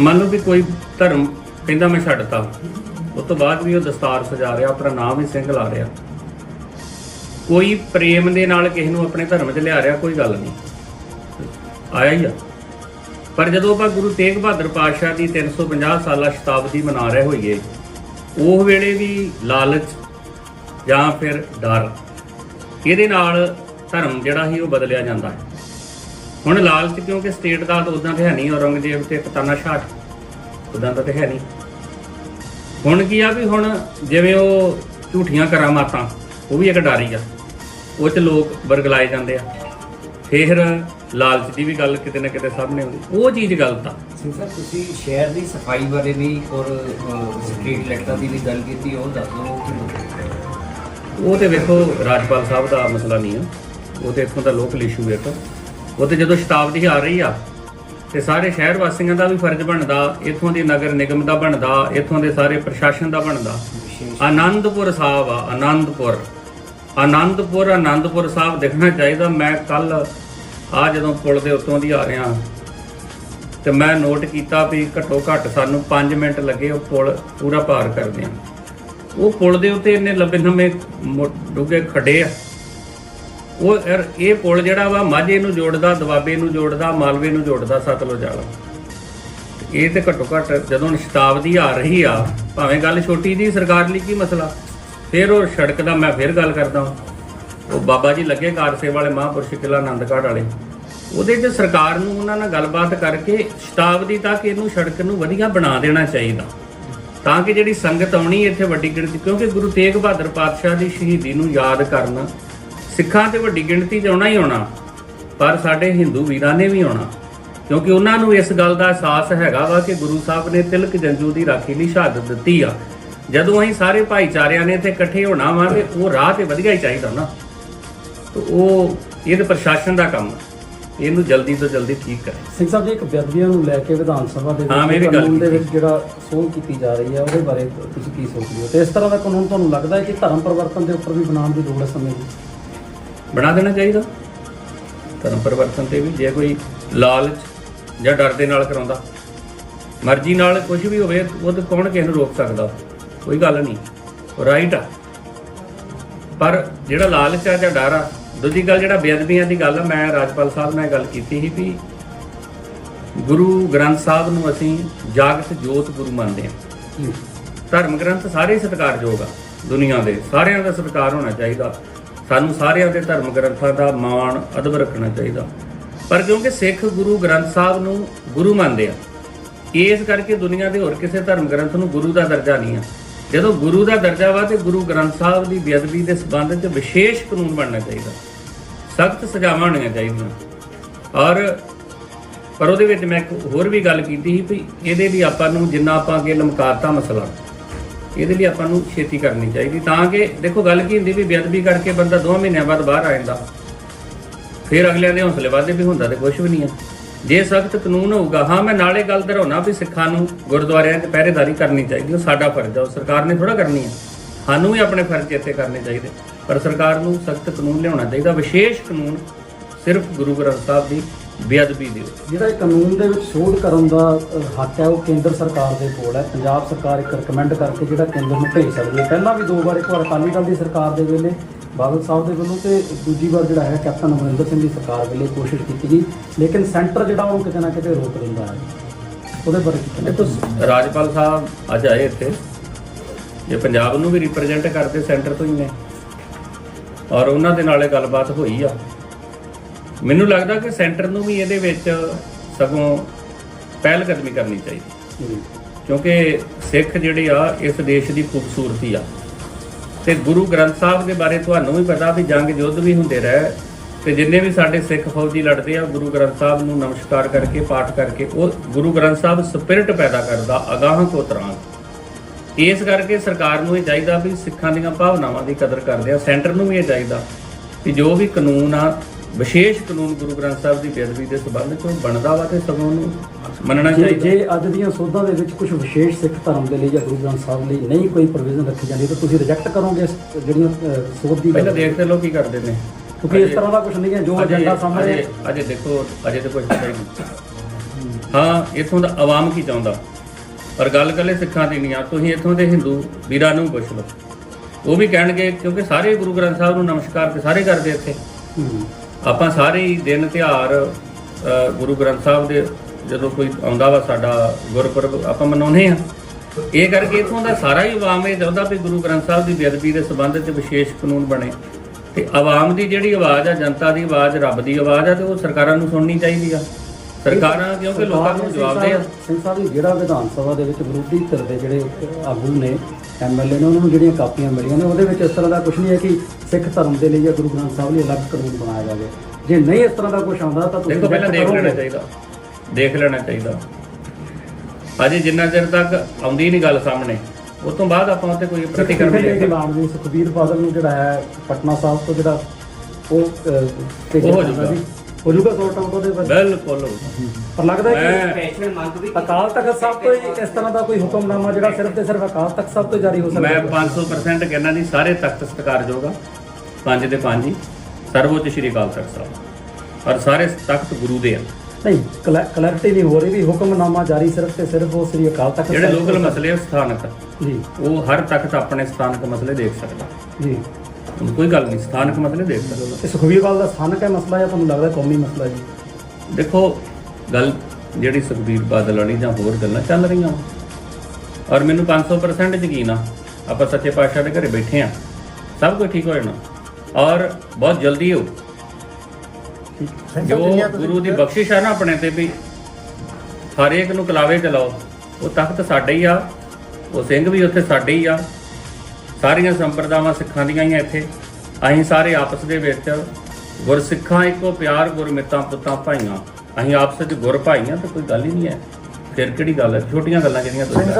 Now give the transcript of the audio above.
ਮੰਨ ਲਓ ਵੀ ਕੋਈ ਧਰਮ ਕਹਿੰਦਾ ਮੈਂ ਛੱਡਤਾ। ਉਸ ਤੋਂ ਬਾਅਦ ਵੀ ਉਹ ਦਸਤਾਰ ਸਜਾ ਰਿਹਾ, ਆਪਣਾ ਨਾਮ ਹੀ ਸਿੰਘ ਲਾ ਰਿਹਾ। ਕੋਈ ਪ੍ਰੇਮ ਦੇ ਨਾਲ ਕਿਸੇ ਨੂੰ ਆਪਣੇ ਧਰਮ 'ਚ ਲਿਆ ਰਿਹਾ, ਕੋਈ ਗੱਲ ਨਹੀਂ। ਆਇਆ ਹੀ ਆ। ਪਰ ਜਦੋਂ ਆਪਾਂ ਗੁਰੂ ਤੇਗ ਬਹਾਦਰ ਪਾਤਸ਼ਾਹ ਦੀ 350 ਸਾਲਾ ਸ਼ਤਾਬਦੀ ਮਨਾ ਰਹੇ ਹੋਈਏ, ਉਹ ਵੇਲੇ ਵੀ ਲਾਲਚ ਜਾਂ ਫਿਰ ਡਰ, ਇਹਦੇ ਨਾਲ ਧਰਮ ਜਿਹੜਾ ਸੀ ਉਹ ਬਦਲਿਆ ਜਾਂਦਾ ਹੈ। ਹੁਣ ਲਾਲਚ ਕਿਉਂਕਿ ਸਟੇਟ ਦਾ ਤਾਂ ਉਦਾਂ ਤੇ ਹੈ ਨਹੀਂ ਔਰੰਗਜ਼ੇਬ ਤੇ ਤਾਨਾਸ਼ਾਹ ਉਦਾਂ ਤਾਂ ਤੇ ਹੈ ਨਹੀਂ। ਹੁਣ ਕੀ ਆ ਵੀ ਹੁਣ ਜਿਵੇਂ ਉਹ ਝੂਠੀਆਂ ਕਰਾਮਾਤਾਂ ਉਹ ਵੀ ਇੱਕ ਡਰ ਆ। ਉਹ ਚ ਲੋਕ ਵਰਗਲਾਏ ਜਾਂਦੇ ਆ। ਫਿਰ ਲਾਲਚ ਦੀ ਵੀ ਗੱਲ ਕਿਤੇ ਨਾ ਕਿਤੇ ਸਾਹਮਣੇ ਆਉਂਦੀ। ਉਹ ਚੀਜ਼ ਗਲਤ ਆ। ਸਿੰਘ ਸਾਹਿਬ ਤੁਸੀਂ ਸ਼ਹਿਰ ਦੀ ਸਫ਼ਾਈ ਬਾਰੇ ਵੀ ਔਰ ਸਟਰੀਟ ਲਾਈਟਾਂ ਦੀ ਵੀ ਗੱਲ ਕੀਤੀ ਉਹ ਦੱਸ ਦਿਓ। ਉਹ ਤੇ ਵੇਖੋ ਰਾਜਪਾਲ ਸਾਹਿਬ ਦਾ ਮਸਲਾ ਨਹੀਂ ਆ। ਉਹ ਤੇ ਇੱਥੋਂ ਦਾ ਲੋਕਲ ਇਸ਼ੂ ਹੈ ਇੱਕ। ਉਹ ਤੇ ਜਦੋਂ ਸ਼ਤਾਬਦੀ ਆ ਰਹੀ ਆ ਤੇ ਸਾਰੇ ਸ਼ਹਿਰ ਵਾਸੀਆਂ ਦਾ ਵੀ ਫਰਜ਼ ਬਣਦਾ ਇੱਥੋਂ ਦੀ ਨਗਰ ਨਿਗਮ ਦਾ ਬਣਦਾ ਇੱਥੋਂ ਦੇ ਸਾਰੇ ਪ੍ਰਸ਼ਾਸਨ ਦਾ ਬਣਦਾ। ਆਨੰਦਪੁਰ ਸਾਹਿਬ ਆ ਆਨੰਦਪੁਰ। ਆਨੰਦਪੁਰ ਆਨੰਦਪੁਰ ਸਾਹਿਬ ਦੇਖਣਾ ਚਾਹੀਦਾ। ਮੈਂ ਕੱਲ ਆ ਜਦੋਂ ਪੁਲ ਦੇ ਉੱਤੋਂ ਦੀ ਆ ਰਿਹਾ ਤੇ ਮੈਂ ਨੋਟ ਕੀਤਾ ਵੀ ਘੱਟੋ ਘੱਟ ਸਾਨੂੰ 5 ਮਿੰਟ ਲੱਗੇ ਉਹ ਪੁਲ ਪੂਰਾ ਪਾਰ ਕਰਦੇ ਆ ਉਹ ਪੁਲ ਦੇ ਉੱਤੇ ਇੰਨੇ ਲੰਬੇ ਲੰਬੇ ਡੁੱਗੇ ਖੱਡੇ ਆ। ਉਹ ਇਹ ਪੁਲ ਜਿਹੜਾ ਵਾ, ਮਾਝੇ ਨੂੰ ਜੋੜਦਾ, ਦੁਆਬੇ ਨੂੰ ਜੋੜਦਾ, ਮਾਲਵੇ ਨੂੰ ਜੋੜਦਾ, ਸਤਲੁਜ ਵਾਲਾ। ਇਹ ਤੇ ਘੱਟੋ ਘੱਟ ਜਦੋਂ ਸ਼ਤਾਬਦੀ ਆ ਰਹੀ ਆ, ਭਾਵੇਂ ਗੱਲ ਛੋਟੀ ਜੀ ਸਰਕਾਰ ਲਈ ਕੀ ਮਸਲਾ? ਫਿਰ ਉਹ ਸੜਕ ਦਾ ਮੈਂ ਫਿਰ ਗੱਲ ਕਰਦਾ ਹਾਂ ਉਹ ਬਾਬਾ ਜੀ ਲੱਗੇ ਕਾਰਸੇ ਵਾਲੇ ਮਹਾਂਪੁਰਸ਼ ਕਿਲਾ ਆਨੰਦਗੜ੍ਹ ਵਾਲੇ। ਉਹਦੇ 'ਚ ਸਰਕਾਰ ਨੂੰ ਉਹਨਾਂ ਨਾਲ ਗੱਲਬਾਤ ਕਰਕੇ ਸ਼ਤਾਬਦੀ ਤੱਕ ਇਹਨੂੰ ਸੜਕ ਨੂੰ ਵਧੀਆ ਬਣਾ ਦੇਣਾ ਚਾਹੀਦਾ। ਤਾਂ ਕਿ ਜਿਹੜੀ ਸੰਗਤ ਆਉਣੀ ਇੱਥੇ ਵੱਡੀ ਗਿਣਤੀ, ਕਿਉਂਕਿ ਗੁਰੂ ਤੇਗ ਬਹਾਦਰ ਪਾਤਸ਼ਾਹ ਦੀ ਸ਼ਹੀਦੀ ਨੂੰ ਯਾਦ ਕਰਨ ਸਿੱਖਾਂ ਤੇ ਵੱਡੀ ਗਿਣਤੀ 'ਚ ਆਉਣਾ ਹੀ ਆਉਣਾ ਪਰ ਸਾਡੇ ਹਿੰਦੂ ਵੀਰਾਂ ਨੇ ਵੀ ਆਉਣਾ। ਕਿਉਂਕਿ ਉਹਨਾਂ ਨੂੰ ਇਸ ਗੱਲ ਦਾ ਅਹਿਸਾਸ ਹੈਗਾ ਵਾ ਕਿ ਗੁਰੂ ਸਾਹਿਬ ਨੇ ਤਿਲਕ ਜੰਜੂ ਦੀ ਰਾਖੀ ਲਈ ਸ਼ਹਾਦਤ ਦਿੱਤੀ ਆ। ਜਦੋਂ ਅਸੀਂ ਸਾਰੇ ਭਾਈਚਾਰਿਆਂ ਨੇ ਇੱਥੇ ਇਕੱਠੇ ਹੋਣਾ ਵਾ ਤੇ ਉਹ ਰਾਹ ਤੇ ਵਧੀਆ ਹੀ ਚਾਹੀਦਾ ਨਾ। ਤੇ ਉਹ ਇਹ ਤਾਂ ਪ੍ਰਸ਼ਾਸਨ ਦਾ ਕੰਮ। ਇਹਨੂੰ ਜਲਦੀ ਤੋਂ ਜਲਦੀ ਠੀਕ ਕਰੇ। ਸਿੰਘ ਸਾਹਿਬ ਜੀ ਇੱਕ ਬੇਅਦਬੀਆਂ ਨੂੰ ਲੈ ਕੇ ਵਿਧਾਨ ਸਭਾ ਦੇ ਹਾਂ, ਮੈਂ ਵੀ ਗੱਲ ਕਾਨੂੰਨ ਦੇ। ਵਿੱਚ ਜਿਹੜਾ ਸੋਧ ਕੀਤੀ ਜਾ ਰਹੀ ਹੈ ਉਹਦੇ ਬਾਰੇ ਤੁਸੀਂ ਕੀ ਸੋਚਦੇ ਹੋ? ਤੇ ਇਸ ਤਰ੍ਹਾਂ ਦਾ ਕਾਨੂੰਨ ਤੁਹਾਨੂੰ ਲੱਗਦਾ ਹੈ ਕਿ ਧਰਮ ਪਰਿਵਰਤਨ ਦੇ ਉੱਪਰ ਵੀ ਬਣਾਉਣ ਦੀ ਲੋੜ ਹੈ ਸਮੇਂ ਦੀ? ਬਣਾ ਦੇਣਾ ਚਾਹੀਦਾ। ਧਰਮ ਪਰਿਵਰਤਨ ਤੇ ਵੀ ਜੇ ਕੋਈ ਲਾਲਚ ਜਾਂ ਡਰ ਦੇ ਨਾਲ ਕਰਾਉਂਦਾ। ਮਰਜ਼ੀ ਨਾਲ ਕੁਝ ਵੀ ਹੋਵੇ ਉਹ ਤੇ ਕੌਣ ਕਿਸੇ ਨੂੰ ਰੋਕ ਸਕਦਾ? ਕੋਈ ਗੱਲ ਨਹੀਂ। ਰਾਈਟ ਆ। ਪਰ ਜਿਹੜਾ ਲਾਲਚ ਆ ਜਾਂ ਡਰ ਆ ਦੂਜੀ ਗੱਲ ਜਿਹੜਾ ਬੇਅਦਬੀਆਂ ਦੀ ਗੱਲ ਆ ਮੈਂ ਰਾਜਪਾਲ ਸਾਹਿਬ ਨਾਲ ਗੱਲ ਕੀਤੀ ਸੀ ਵੀ ਗੁਰੂ ਗ੍ਰੰਥ ਸਾਹਿਬ ਨੂੰ ਅਸੀਂ ਜਾਗਤ ਜੋਤ ਗੁਰੂ ਮੰਨਦੇ ਹਾਂ। ਧਰਮ ਗ੍ਰੰਥ ਸਾਰੇ ਸਤਿਕਾਰਯੋਗ ਆ ਦੁਨੀਆ ਦੇ। ਸਾਰਿਆਂ ਦਾ ਸਤਿਕਾਰ ਹੋਣਾ ਚਾਹੀਦਾ। ਸਾਨੂੰ ਸਾਰਿਆਂ ਦੇ ਧਰਮ ਗ੍ਰੰਥਾਂ ਦਾ ਮਾਣ, ਅਦਬ ਰੱਖਣਾ ਚਾਹੀਦਾ। ਪਰ ਕਿਉਂਕਿ ਸਿੱਖ ਗੁਰੂ ਗ੍ਰੰਥ ਸਾਹਿਬ ਨੂੰ ਗੁਰੂ ਮੰਨਦੇ ਆ, ਇਸ ਕਰਕੇ ਦੁਨੀਆ ਦੇ ਹੋਰ ਕਿਸੇ ਧਰਮ ਗ੍ਰੰਥ ਨੂੰ ਗੁਰੂ ਦਾ ਦਰਜਾ ਨਹੀਂ ਆ। ਜਦੋਂ ਗੁਰੂ ਦਾ ਦਰਜਾ ਵਾ ਤੇ ਗੁਰੂ ਗ੍ਰੰਥ ਸਾਹਿਬ ਦੀ ਬੇਅਦਬੀ ਦੇ ਸਬੰਧ ਵਿੱਚ ਵਿਸ਼ੇਸ਼ ਕਾਨੂੰਨ ਬਣਨਾ ਚਾਹੀਦਾ। ਸਖਤ ਸਜ਼ਾਵਾਂ ਹੋਣੀਆਂ ਚਾਹੀਦੀਆਂ। ਔਰ, ਪਰ ਉਹਦੇ ਵਿੱਚ ਮੈਂ ਇੱਕ ਹੋਰ ਵੀ ਗੱਲ ਕੀਤੀ ਸੀ ਵੀ ਇਹਦੇ ਲਈ ਆਪਾਂ ਨੂੰ ਜਿੰਨਾ ਆਪਾਂ ਅੱਗੇ ਲਮਕਾਤਾ ਮਸਲਾ ਇਹਦੇ ਲਈ ਆਪਾਂ ਨੂੰ ਛੇਤੀ ਕਰਨੀ ਚਾਹੀਦੀ। ਤਾਂ ਕਿ ਦੇਖੋ ਗੱਲ ਕੀ ਹੁੰਦੀ ਵੀ ਬੇਅਦਬੀ ਕਰਕੇ ਬੰਦਾ 2 ਮਹੀਨਿਆਂ ਬਾਅਦ ਬਾਹਰ ਆ ਜਾਂਦਾ। ਫਿਰ ਅਗਲਿਆਂ ਦੇ ਹੌਸਲੇ ਵਾਧੇ ਵੀ ਹੁੰਦਾ ਤੇ ਕੁਝ ਵੀ ਨਹੀਂ ਹੈ। ਜੇ ਸਖਤ ਕਾਨੂੰਨ ਹੋਊਗਾ, ਹਾਂ ਮੈਂ ਨਾਲੇ ਗੱਲ ਦਰਾਉਣਾ ਵੀ ਸਿੱਖਾਂ ਨੂੰ ਗੁਰਦੁਆਰਿਆਂ 'ਚ ਪਹਿਰੇਦਾਰੀ ਕਰਨੀ ਚਾਹੀਦੀ, ਉਹ ਸਾਡਾ ਫਰਜ਼ ਆ, ਉਹ ਸਰਕਾਰ ਨੇ ਥੋੜਾ ਕਰਨੀ ਹੈ। ਸਾਨੂੰ ਵੀ ਆਪਣੇ ਫਰਜ਼ ਇੱਥੇ ਕਰਨੇ ਚਾਹੀਦੇ, ਪਰ ਸਰਕਾਰ ਨੂੰ ਸਖਤ ਕਾਨੂੰਨ ਲਿਆਉਣਾ ਚਾਹੀਦਾ। ਵਿਸ਼ੇਸ਼ ਕਾਨੂੰਨ ਸਿਰਫ ਗੁਰੂ ਗ੍ਰੰਥ ਸਾਹਿਬ ਦੀ ਬੇਅਦਬੀ ਦੇ। ਜਿਹੜਾ ਇਹ ਕਾਨੂੰਨ ਦੇ ਵਿੱਚ ਸੋਧ ਕਰਨ ਦਾ ਅ, ਹੱਕ ਹੈ ਉਹ ਕੇਂਦਰ ਸਰਕਾਰ ਦੇ ਕੋਲ ਹੈ। ਪੰਜਾਬ ਸਰਕਾਰ ਇੱਕ ਰეკਮੈਂਡ ਕਰਕੇ ਜਿਹੜਾ ਕੇਂਦਰ ਨੂੰ ਭੇਜ ਸਕਦੀ ਹੈ। ਪਹਿਲਾਂ ਵੀ ਦੋ ਵਾਰ ਇੱਕ ਵਾਰ ਅਕਾਲੀ ਦਲ ਦੀ ਸਰਕਾਰ ਦੇ ਵੇਲੇ ਬਾਦਲ ਸਾਹਿਬ ਦੇ ਵੱਲੋਂ ਤੇ ਦੂਜੀ ਵਾਰ ਜਿਹੜਾ ਹੈ ਕੈਪਟਨ ਅਮਰਿੰਦਰ ਸਿੰਘ ਦੀ ਸਰਕਾਰ ਵੇਲੇ ਕੋਸ਼ਿਸ਼ ਕੀਤੀ ਗਈ। ਲੇਕਿਨ ਸੈਂਟਰ ਜਿਹੜਾ ਉਹ ਕਿਤੇ ਨਾ ਕਿਤੇ ਰੋਕ ਦਿੰਦਾ ਹੈ। ਉਹਦੇ ਬਾਰੇ ਕੀ ਕਹਿਣਾ? ਦੇਖੋ ਰਾਜਪਾਲ ਸਾਹਿਬ ਅੱਜ ਆਏ ਇੱਥੇ। ਇਹ ਪੰਜਾਬ ਨੂੰ ਵੀ ਰਿਪਰੈਜ਼ੈਂਟ ਕਰਦੇ ਸੈਂਟਰ ਤੋਂ ਹੀ ਨੇ। ਔਰ ਉਹਨਾਂ ਦੇ ਨਾਲੇ ਗੱਲਬਾਤ ਹੋਈ ਆ। ਮੈਨੂੰ ਲੱਗਦਾ ਕਿ ਸੈਂਟਰ ਨੂੰ ਵੀ ਇਹਦੇ ਵਿੱਚ ਸਗੋਂ ਪਹਿਲ ਕਦਮੀ ਕਰਨੀ ਚਾਹੀਦੀ। ਕਿਉਂਕਿ ਸਿੱਖ ਜਿਹੜੇ ਆ ਇਸ ਦੇਸ਼ ਦੀ ਖੂਬਸੂਰਤੀ ਆ। ਤੇ ਗੁਰੂ ਗ੍ਰੰਥ ਸਾਹਿਬ ਦੇ ਬਾਰੇ ਤੁਹਾਨੂੰ ਵੀ ਪਤਾ ਵੀ ਜੰਗ ਯੁੱਧ ਵੀ ਹੁੰਦੇ ਰਹੇ। ਤੇ ਜਿੰਨੇ ਵੀ ਸਾਡੇ ਸਿੱਖ ਫੌਜੀ ਲੜਦੇ ਆ ਗੁਰੂ ਗ੍ਰੰਥ ਸਾਹਿਬ ਨੂੰ ਨਮਸਕਾਰ ਕਰਕੇ ਪਾਠ ਕਰਕੇ ਉਹ ਗੁਰੂ ਗ੍ਰੰਥ ਸਾਹਿਬ ਸਪਿਰਿਟ ਪੈਦਾ ਕਰਦਾ ਅਗਾਹ ਕੋ ਤਰਾਂ ਇਸ ਕਰਕੇ ਸਰਕਾਰ ਨੂੰ ਇਹ ਚਾਹੀਦਾ ਵੀ ਸਿੱਖਾਂ ਦੀਆਂ ਭਾਵਨਾਵਾਂ ਦੀ ਕਦਰ ਕਰਦੇ ਆ। ਸੈਂਟਰ ਨੂੰ ਵੀ ਇਹ ਚਾਹੀਦਾ ਕਿ ਜੋ ਵੀ ਕਾਨੂੰਨ ਆ ਵਿਸ਼ੇਸ਼ ਕਾਨੂੰਨ ਗੁਰੂ ਗ੍ਰੰਥ ਸਾਹਿਬ ਦੀ ਬੇਅਦਬੀ ਦੇ ਸੰਬੰਧ ਚ ਬਣਦਾ ਵਾ ਤੇ ਸਗੋਂ ਉਹਨੂੰ ਮੰਨਣਾ ਜੇ ਚਾਹੀਦਾ? ਜੇ ਅੱਜ ਦੀਆਂ ਸੋਧਾਂ ਦੇ ਵਿੱਚ ਕੁਝ ਵਿਸ਼ੇਸ਼ ਸਿੱਖ ਧਰਮ ਦੇ ਲਈ ਜਾਂ ਗੁਰੂ ਗ੍ਰੰਥ ਸਾਹਿਬ ਲਈ ਨਹੀਂ ਕੋਈ ਪ੍ਰੋਵੀਜ਼ਨ ਰੱਖੀ ਜਾਂਦੀ ਤਾਂ ਤੁਸੀਂ ਰਿਜੈਕਟ ਕਰੋਗੇ ਇਸ ਜਿਹੜੀਆਂ ਸੋਧ ਦੀ ਪਹਿਲਾਂ ਦੇਖਦੇ ਲੋ ਕੀ ਕਰਦੇ ਨੇ। ਕਿਉਂਕਿ ਇਸ ਤਰ੍ਹਾਂ ਦਾ ਕੁਝ ਨਹੀਂ ਹੈ ਜੋ ਏਜੰਡਾ ਸਾਹਮਣੇ ਅਜੇ- ਦੇਖੋ ਅਜੇ ਤਾਂ ਕੁਝ ਪਤਾ ਹੀ ਨਹੀਂ। ਹਾਂ ਇਥੋਂ ਦਾ ਆਵਾਮ ਕੀ ਚਾਹੁੰਦਾ? ਪਰ ਗੱਲ ਕੱਲੇ ਸਿੱਖਾਂ ਦੀ ਨਹੀਂ ਆ ਤੁਸੀਂ ਇਥੋਂ ਦੇ ਹਿੰਦੂ ਵੀਰਾਂ ਨੂੰ ਪੁੱਛ ਲਓ। ਉਹ ਵੀ ਕਹਿਣਗੇ ਕਿਉਂਕਿ ਸਾਰੇ ਗੁਰੂ ਗ੍ਰੰਥ ਸਾਹਿਬ ਨੂੰ ਨਮਸਕਾਰ ਤੇ ਸਾਰੇ ਕਰਦੇ ਇੱਥੇ। ਆਪਾਂ ਸਾਰੇ ਹੀ ਦਿਨ ਤਿਉਹਾਰ ਗੁਰੂ ਗ੍ਰੰਥ ਸਾਹਿਬ ਦੇ ਜਦੋਂ ਕੋਈ ਆਉਂਦਾ ਵਾ ਸਾਡਾ ਗੁਰਪੁਰਬ, ਆਪਾਂ ਮਨਾਉਂਦੇ ਆ ਇਹ ਕਰਕੇ ਇਥੋਂ ਦਾ ਸਾਰਾ ਹੀ ਆਵਾਮ ਇਹ ਚਾਹੁੰਦਾ ਵੀ ਗੁਰੂ ਗ੍ਰੰਥ ਸਾਹਿਬ ਦੀ ਬੇਅਦਬੀ ਦੇ ਸੰਬੰਧ 'ਚ ਵਿਸ਼ੇਸ਼ ਕਾਨੂੰਨ ਬਣੇ। ਤੇ ਆਵਾਮ ਦੀ ਜਿਹੜੀ ਆਵਾਜ਼ ਆ, ਜਨਤਾ ਦੀ ਆਵਾਜ਼, ਰੱਬ ਦੀ ਆਵਾਜ਼ ਆ, ਤੇ ਉਹ ਸਰਕਾਰਾਂ ਨੂੰ ਸੁਣਨੀ ਚਾਹੀਦੀ ਆ। ਸਰਕਾਰਾਂ ਕਿਉਂਕਿ ਲੋਕਾਂ ਨੂੰ ਜਵਾਬ ਦੇ ਆ ਸਿੰਘ ਸਾਹਿਬ ਜੀ ਜਿਹੜਾ ਵਿਧਾਨ ਸਭਾ ਦੇ ਵਿੱਚ ਵਿਰੋਧੀ ਧਿਰ ਦੇ ਜਿਹੜੇ ਆਗੂ ਨੇ ਐਮਐਲਏ ਨੇ ਉਹਨਾਂ ਨੂੰ ਜਿਹੜੀਆਂ ਕਾਪੀਆਂ ਮਿਲੀਆਂ ਨੇ ਉਹਦੇ ਵਿੱਚ ਇਸ ਤਰ੍ਹਾਂ ਦਾ ਕੁਝ ਨਹੀਂ ਹੈ ਕਿ ਸਿੱਖ ਧਰਮ ਦੇ ਲਈ ਜਾਂ ਗੁਰੂ ਗ੍ਰੰਥ ਸਾਹਿਬ ਲਈ ਅਲੱਗ ਕਾਨੂੰਨ ਬਣਾਇਆ ਜਾਵੇ। ਜੇ ਨਹੀਂ ਇਸ ਤਰ੍ਹਾਂ ਦਾ ਕੁਝ ਆਉਂਦਾ ਤਾਂ ਤੁਸੀਂ ਦੇਖੋ ਪਹਿਲਾਂ ਦੇਖ। ਲੈਣਾ ਚਾਹੀਦਾ। ਦੇਖ ਲੈਣਾ ਚਾਹੀਦਾ। ਅਜੇ ਜਿੰਨਾ ਚਿਰ ਤੱਕ ਆਉਂਦੀ ਨਹੀਂ ਗੱਲ ਸਾਹਮਣੇ ਉਸ ਤੋਂ ਬਾਅਦ ਆਪਾਂ ਉੱਤੇ ਕੋਈ ਪ੍ਰਤੀਕਰਮ ਨਹੀਂ ਦੇ ਦੇ ਖਿਲਾਫ ਵੀ ਸੁਖਬੀਰ ਬਾਦਲ ਨੂੰ ਜਿਹੜਾ ਹੈ ਪਟਨਾ ਸਾਹਿਬ ਤੋਂ ਜਿਹੜਾ ਉਹ ਹੋ ਜਾਊਗਾ। ਹੋ ਜੂਗਾ ਸੌਟ ਆਊਟ ਉਹਦੇ ਬਾਰੇ ਬਿਲਕੁਲ। ਪਰ ਲੱਗਦਾ ਹੈ ਕਿ ਸਪੈਸ਼ਲ ਮੰਗ ਵੀ ਅਕਾਲ ਤਖਤ ਸਾਹਿਬ ਤੋਂ ਹੀ ਇਸ ਤਰ੍ਹਾਂ ਦਾ ਕੋਈ ਹੁਕਮਨਾਮਾ ਜਿਹੜਾ ਸਿਰਫ ਤੇ ਸਿਰਫ ਅਕਾਲ ਤਖਤ ਸਾਹਿਬ ਤੋਂ ਜਾਰੀ ਹੋ ਸਕਦਾ। ਮੈਂ ਹੈ 500% ਕਹਿੰਦਾ ਜੀ ਸਾਰੇ ਤਖਤ ਸਤਿਕਾਰਯੋਗ ਆ ਪੰਜ ਦੇ ਪੰਜ ਹੀ ਸਰਵਉੱਚ ਸ਼੍ਰੀ ਅਕਾਲ ਤਖਤ ਸਾਹਿਬ। ਔਰ ਸਾਰੇ ਤਖਤ ਗੁਰੂ ਦੇ ਆ। ਨਹੀਂ ਕਲੈਰਿਟੀ ਨਹੀਂ ਹੋ ਰਹੀ ਵੀ ਹੁਕਮਨਾਮਾ ਜਾਰੀ ਸਿਰਫ ਤੇ ਸਿਰਫ ਉਹ ਸ੍ਰੀ ਅਕਾਲ ਤਖਤ ਜਿਹੜੇ ਲੋਕਲ ਮਸਲੇ ਸਥਾਨਕ। ਜੀ। ਉਹ ਹਰ ਤਖਤ ਆਪਣੇ ਸਥਾਨਕ ਮਸਲੇ ਦੇਖ ਸਕਦਾ। ਜੀ। ਹੁਣ ਕੋਈ ਗੱਲ ਨਹੀਂ ਸਥਾਨਕ ਮਸਲੇ ਦੇਖ ਸਕਦਾ ਤੇ ਸੁਖਬੀਰ ਬਾਦਲ ਦਾ ਸਥਾਨਕ ਹੈ ਮਸਲਾ ਜਾਂ ਤੁਹਾਨੂੰ ਲੱਗਦਾ ਕੌਮੀ ਮਸਲਾ ਜੀ? ਦੇਖੋ ਗੱਲ ਜਿਹੜੀ ਸੁਖਬੀਰ ਬਾਦਲ ਵਾਲੀ ਜਾਂ ਹੋਰ ਗੱਲਾਂ ਚੱਲ ਰਹੀਆਂ ਵਾ। ਔਰ ਮੈਨੂੰ 500% ਯਕੀਨ ਆ ਆਪਾਂ ਸੱਚੇ ਪਾਤਸ਼ਾਹ ਦੇ ਘਰੇ ਬੈਠੇ ਆ ਸਭ ਕੁਝ ਠੀਕ ਹੋ ਜਾਣਾ। ਔਰ ਬਹੁਤ ਜਲਦੀ ਹੋ। ਜੋ ਗੁਰੂ ਦੀ ਬਖਸ਼ਿਸ਼ ਆ ਨਾ ਆਪਣੇ ਤੇ ਵੀ ਹਰੇਕ ਨੂੰ ਕਲਾਵੇ ਚਲਾਓ ਉਹ ਤਖਤ ਸਾਡੇ ਹੀ ਆ ਉਹ ਸਿੰਘ ਵੀ ਉੱਥੇ ਸਾਡੇ ਹੀ ਆ। ਸਾਰੀਆਂ ਸੰਪਰਦਾਵਾਂ ਸਿੱਖਾਂ ਦੀਆਂ ਹੀ ਆ ਇੱਥੇ। ਅਸੀਂ ਸਾਰੇ ਆਪਸ ਦੇ ਵਿੱਚ ਗੁਰਸਿੱਖਾਂ ਇੱਕੋ ਪਿਆਰ ਗੁਰਮਿੱਤਾਂ ਪੁੱਤਾਂ ਭਾਈਆਂ। ਅਸੀਂ ਆਪਸ ਵਿੱਚ ਗੁਰ ਭਾਈਆਂ ਤੇ ਕੋਈ ਗੱਲ ਹੀ ਨਹੀਂ ਹੈ। ਫਿਰ ਕਿਹੜੀ ਗੱਲ ਹੈ? ਛੋਟੀਆਂ ਗੱਲਾਂ ਜਿਹੜੀਆਂ ਤੁਸੀਂ